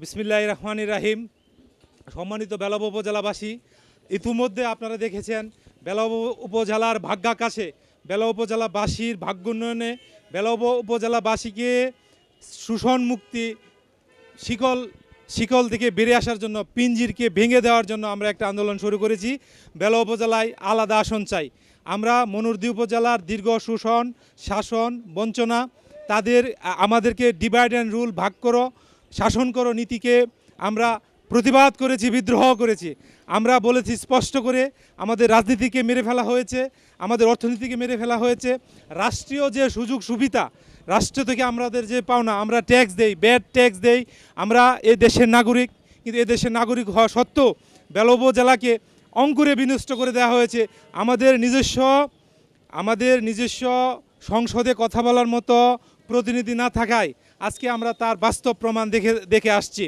বিসমিল্লাহ রহমান রাহিম। সম্মানিত বেলাব উপজেলাবাসী, ইতিমধ্যে আপনারা দেখেছেন বেলাব উপজেলার ভাগ্যাকাশে বেলা উপজেলাবাসীর ভাগ্য উন্নয়নে বেলাব উপজেলাবাসীকে শোষণ মুক্তি শিকল শিকল থেকে বেরিয়ে আসার জন্য, পিঞ্জিরকে ভেঙে দেওয়ার জন্য আমরা একটা আন্দোলন শুরু করেছি। বেলা উপজেলায় আলাদা আসন চাই। আমরা মনুরদি উপজেলার দীর্ঘ শোষণ, শাসন, বঞ্চনা, তাদের, আমাদেরকে ডিভাইড অ্যান্ড রুল ভাগ করো। শাসন করো নীতিকে আমরা প্রতিবাদ করেছি, বিদ্রোহ করেছি। আমরা বলেছি স্পষ্ট করে আমাদের রাজনীতিকে মেরে ফেলা হয়েছে, আমাদের অর্থনীতিকে মেরে ফেলা হয়েছে। রাষ্ট্রীয় যে সুযোগ সুবিধা, রাষ্ট্র থেকে আমাদের যে পাওনা, আমরা ট্যাক্স দেই, ব্যাড ট্যাক্স দেই। আমরা এ দেশের নাগরিক, কিন্তু এ দেশের নাগরিক হওয়া সত্ত্বেও বেলব জেলাকে অঙ্কুরে বিনষ্ট করে দেওয়া হয়েছে। আমাদের নিজস্ব আমাদের নিজস্ব সংসদে কথা বলার মতো প্রতিনিধি না থাকায় আজকে আমরা তার বাস্তব প্রমাণ দেখে দেখে আসছি।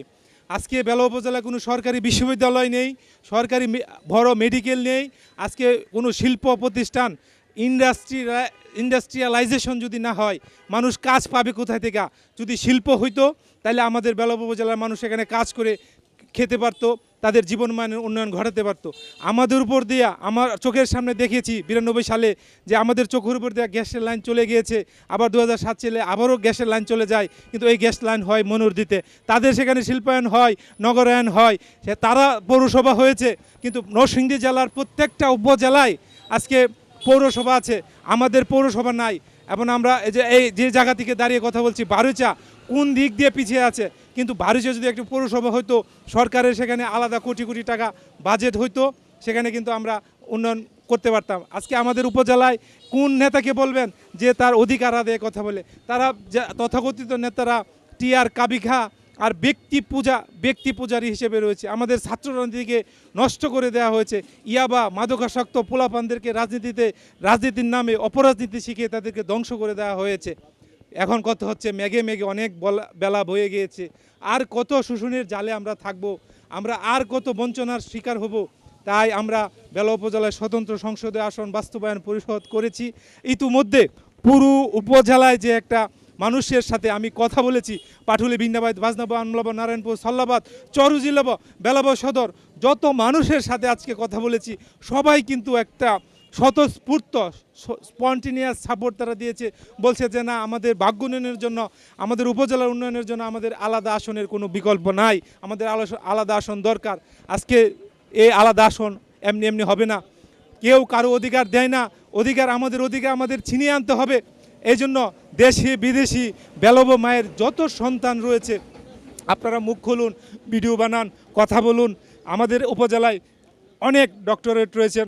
আজকে বেলা উপজেলায় কোনো সরকারি বিশ্ববিদ্যালয় নেই, সরকারি বড় মেডিকেল নেই, আজকে কোনো শিল্প প্রতিষ্ঠান ইন্ডাস্ট্রি ইন্ডাস্ট্রিয়ালাইজেশন যদি না হয়, মানুষ কাজ পাবে কোথায় থেকে? যদি শিল্প হইতো, তাহলে আমাদের বেলা উপজেলার মানুষ এখানে কাজ করে খেতে পারতো। তাদের জীবন মানের উন্নয়ন ঘটাতে পারতো। আমাদের উপর দিয়া আমার চোখের সামনে দেখেছি বিরানব্বই সালে যে আমাদের চোখের উপর দিয়ে গ্যাসের লাইন চলে গিয়েছে। আবার দু হাজার সাত সালে আবারও গ্যাসের লাইন চলে যায়, কিন্তু এই গ্যাস লাইন হয় মনুর দিতে তাদের সেখানে শিল্পায়ন হয়, নগরায়ন হয়, সে তারা পৌরসভা হয়েছে, কিন্তু নরসিংদী জেলার প্রত্যেকটা উপজেলায় আজকে পৌরসভা আছে। আমাদের পৌরসভা নাই। এবং আমরা এই যে এই যে জায়গা থেকে দাঁড়িয়ে কথা বলছি বারুচা কোন দিক দিয়ে পিছিয়ে আছে? কিন্তু বারুচা যদি একটি পৌরসভা হইতো সরকারের সেখানে আলাদা কোটি কোটি টাকা বাজেট হইতো, সেখানে কিন্তু আমরা উন্নয়ন করতে পারতাম। আজকে আমাদের উপজেলায় কোন নেতাকে বলবেন যে তার অধিকার আদায়ে কথা বলে? তারা তথাকথিত নেতারা টিআর কাবিখা আর ব্যক্তি পূজা, ব্যক্তি পূজারী হিসেবে রয়েছে। আমাদের ছাত্র রাজনীতিকে নষ্ট করে দেওয়া হয়েছে। ইয়াবা মাদকাসক্ত পোলাপানদেরকে রাজনীতিতে, রাজনীতির নামে অপরাজনীতি শিখিয়ে তাদেরকে ধ্বংস করে দেওয়া হয়েছে। এখন কত হচ্ছে? মেঘে মেঘে অনেক বলা- বয়ে গিয়েছে। আর কত শোষণের জালে আমরা থাকব? আমরা আর কত বঞ্চনার শিকার হব? তাই আমরা বেলা উপজেলায় স্বতন্ত্র সংসদে আসন বাস্তবায়ন পরিষদ করেছি। ইতিমধ্যে পুরো উপজেলায় যে একটা মানুষের সাথে আমি কথা বলেছি, পাটুলি বিন্দাবাদ বাজনাব, আমলাব, নারায়ণপুর, সাল্লাবাদ চরুজিলাব বেলাব সদর, যত মানুষের সাথে আজকে কথা বলেছি, সবাই কিন্তু একটা স্বতঃস্ফূর্ত স্পন্টিনিয়াস সাপোর্ট তারা দিয়েছে। বলছে যে, না, আমাদের ভাগ্য উন্নয়নের জন্য, আমাদের উপজেলার উন্নয়নের জন্য আমাদের আলাদা আসনের কোনো বিকল্প নাই। আমাদের আলাদা আসন দরকার। আজকে এই আলাদা আসন এমনি এমনি হবে না। কেউ কারও অধিকার দেয় না। অধিকার আমাদের অধিকার আমাদের ছিনিয়ে আনতে হবে। এই জন্য দেশি, বিদেশি, বেলব মায়ের যত সন্তান রয়েছে, আপনারা মুখ খুলুন, ভিডিও বানান, কথা বলুন। আমাদের উপজেলায় অনেক ডক্টরেট রয়েছেন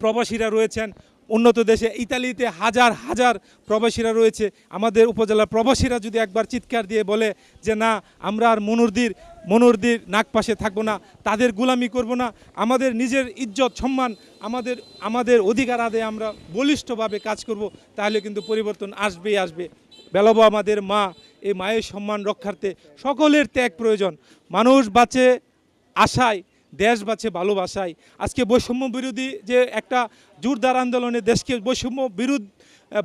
প্রবাসীরা রয়েছেন। উন্নত দেশে, ইতালিতে হাজার হাজার প্রবাসীরা রয়েছে। আমাদের উপজেলার প্রবাসীরা যদি একবার চিৎকার দিয়ে বলে যে, না, আমরা আর মনুরদির মনুরদির নাক পাশে থাকব না, তাদের গুলামি করব না, আমাদের নিজের ইজ্জত, সম্মান, আমাদের আমাদের অধিকার আদায়ে আমরা বলিষ্ঠভাবে কাজ করব, তাহলে কিন্তু পরিবর্তন আসবেই আসবে। বেলব আমাদের মা, এই মায়ের সম্মান রক্ষার্থে সকলের ত্যাগ প্রয়োজন। মানুষ বাঁচে আশায় দেশ বাঁচে ভালোবাসায়। আজকে বৈষম্য বিরোধী যে একটা জোরদার আন্দোলনে দেশকে বৈষম্য বিরোধ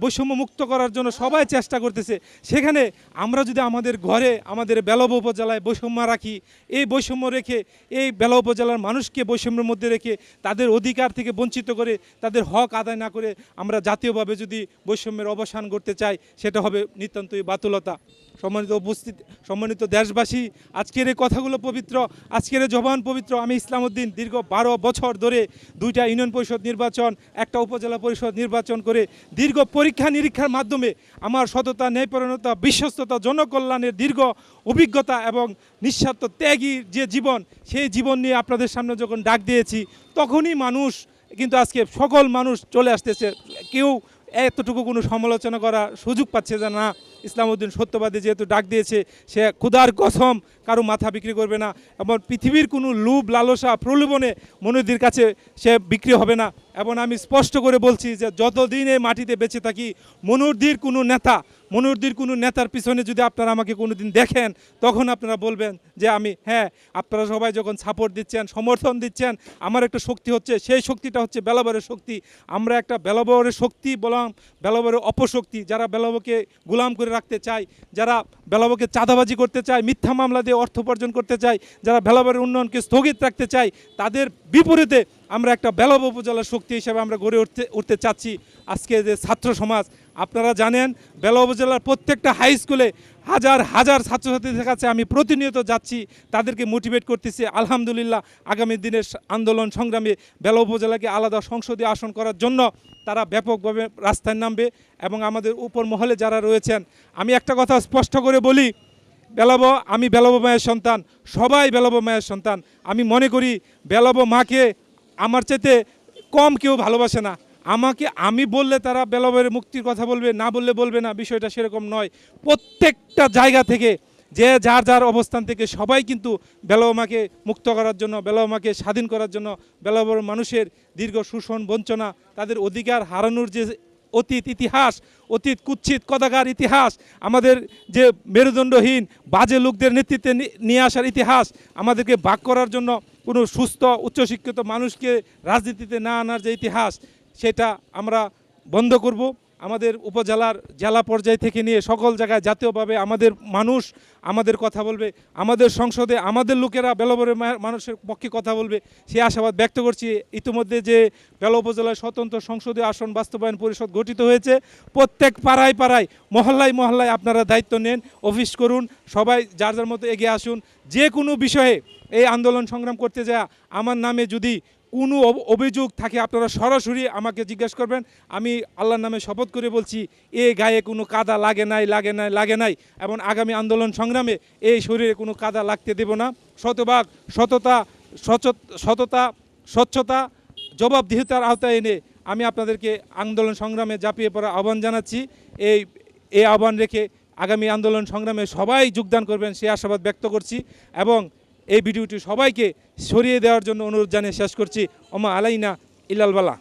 বৈষম্য মুক্ত করার জন্য সবাই চেষ্টা করতেছে, সেখানে আমরা যদি আমাদের ঘরে, আমাদের বেলব উপজেলায় বৈষম্য রাখি, এই বৈষম্য রেখে, এই বেলা উপজেলার মানুষকে বৈষম্যের মধ্যে রেখে তাদের অধিকার থেকে বঞ্চিত করে, তাদের হক আদায় না করে আমরা জাতীয়ভাবে যদি বৈষম্যের অবসান করতে চাই, সেটা হবে নিতান্তই বাতুলতা। সম্মানিত উপস্থিত, সম্মানিত দেশবাসী, আজকের এই কথাগুলো পবিত্র, আজকের জবান পবিত্র আমি ইসলামউদ্দিন দীর্ঘ বারো বছর ধরে দুইটা ইউনিয়ন পরিষদ নির্বাচন, একটা উপজেলা পরিষদ নির্বাচন করে দীর্ঘ পরীক্ষা নিরীক্ষার মাধ্যমে আমার সততা ন্যায়পরণতা বিশ্বস্ততা, জনকল্যাণের দীর্ঘ অভিজ্ঞতা এবং নিঃস্বার্থ ত্যাগী যে জীবন, সেই জীবন নিয়ে আপনাদের সামনে যখন ডাক দিয়েছি, তখনই মানুষ, কিন্তু আজকে সকল মানুষ চলে আসতেছে। কেউ এতটুকু কোনো সমালোচনা করা সুযোগ পাচ্ছে যে না, ইসলামউদ্দিন সত্যবাদী যেহেতু ডাক দিয়েছে, সে ক্ষুদার কসম কারও মাথা বিক্রি করবে না। এবং পৃথিবীর কোনো লুভ, লালসা, প্রলোভনে মনুদির কাছে সে বিক্রি হবে না। এবং আমি স্পষ্ট করে বলছি যে যতদিন এই মাটিতে বেঁচে থাকি মনুরদির কোনো নেতা মনুরদির কোনো নেতার পিছনে যদি আপনারা আমাকে কোনো দিন দেখেন, তখন আপনারা বলবেন যে আমি হ্যাঁ আপনারা সবাই যখন সাপোর্ট দিচ্ছেন, সমর্থন দিচ্ছেন, আমার একটা শক্তি হচ্ছে, সেই শক্তিটা হচ্ছে বেলাবরের শক্তি। আমরা একটা বেলাবরের শক্তি বললাম বেলাবরের অপশক্তি, যারা বেলাবকে গুলাম করে রাখতে চায়, যারা বেলাবকে চাঁদাবাজি করতে চায়, মিথ্যা মামলা দিয়ে অর্থ উপার্জন করতে চায় যারা বেলাবরের উন্নয়নকে স্থগিত রাখতে চায় তাদের বিপরীতে আমরা একটা বেলাব উপজেলার শক্তি হিসেবে আমরা গড়ে উঠতে উঠতে চাচ্ছি। আজকে যে ছাত্র সমাজ, আপনারা জানেন বেলা উপজেলার প্রত্যেকটা হাই স্কুলে হাজার হাজার ছাত্রছাত্রীদের কাছে আমি প্রতিনিয়ত যাচ্ছি, তাদেরকে মোটিভেট করতেছি। আলহামদুলিল্লাহ, আগামী দিনের আন্দোলন সংগ্রামে বেলা উপজেলাকে আলাদা সংসদীয় আসন করার জন্য তারা ব্যাপকভাবে রাস্তায় নামবে এবং আমাদের উপর মহলে যারা রয়েছেন, আমি একটা কথা স্পষ্ট করে বলি বেলাব, আমি বেলাব মায়ের সন্তান, সবাই বেলাব মায়ের সন্তান। আমি মনে করি বেলাব মাকে আমার চাইতে কম কেউ ভালোবাসে না। আমাকে আমি বললে তারা বেলাবের মুক্তির কথা বলবে, না বললে বলবে না, বিষয়টা সেরকম নয়। প্রত্যেকটা জায়গা থেকে, যে যার যার অবস্থান থেকে সবাই কিন্তু বেলামাকে মুক্ত করার জন্য বেলামাকে স্বাধীন করার জন্য, বেলাবর মানুষের দীর্ঘ শোষণ, বঞ্চনা, তাদের অধিকার হারানোর যে অতীত ইতিহাস, অতীত কুচ্ছিত কদাকার ইতিহাস, আমাদের যে মেরুদণ্ডহীন, বাজে লোকদের নেতৃত্বে নিয়ে আসার ইতিহাস, আমাদেরকে বাক করার জন্য কোনো সুস্থ, উচ্চশিক্ষিত মানুষকে রাজনীতিতে না আনার যে ইতিহাস, সেটা আমরা বন্ধ করব। আমাদের উপজেলার জেলা পর্যায় থেকে নিয়ে সকল জায়গায় জাতীয়ভাবে আমাদের মানুষ আমাদের কথা বলবে, আমাদের সংসদে আমাদের লোকেরা বেলবরের মানুষের পক্ষে কথা বলবে। সে আশাবাদ ব্যক্ত করছি, ইতিমধ্যে যে বেলা উপজেলায় স্বতন্ত্র সংসদীয় আসন বাস্তবায়ন পরিষদ গঠিত হয়েছে, প্রত্যেক পাড়ায় পাড়ায়, মহল্লায় মহল্লায় আপনারা দায়িত্ব নেন, অফিস করুন, সবাই যার যার মতো এগিয়ে আসুন। যে কোনো বিষয়ে এই আন্দোলন সংগ্রাম করতে যা আমার নামে যদি কোনো অভিযোগ থাকে, আপনারা সরাসরি আমাকে জিজ্ঞেস করবেন। আমি আল্লাহর নামে শপথ করে বলছি, এ গায়ে কোনো কাদা লাগে নাই লাগে নাই লাগে নাই, এবং আগামী আন্দোলন সংগ্রামে এই শরীরে কোনো কাদা লাগতে দেব না। শতভাগ সততা সততা, স্বচ্ছতা, জবাবদিহিতার আওতায় এনে আমি আপনাদেরকে আন্দোলন সংগ্রামে ঝাঁপিয়ে পড়ার আহ্বান জানাচ্ছি। এই এই আহ্বান রেখে আগামী আন্দোলন সংগ্রামে সবাই যোগদান করবেন সে আশাবাদ ব্যক্ত করছি এবং এই ভিডিওটি সবাইকে সরিয়ে দেওয়ার জন্য অনুরোধ জানিয়ে শেষ করছি। ওমা আলাইনা ইলালবালা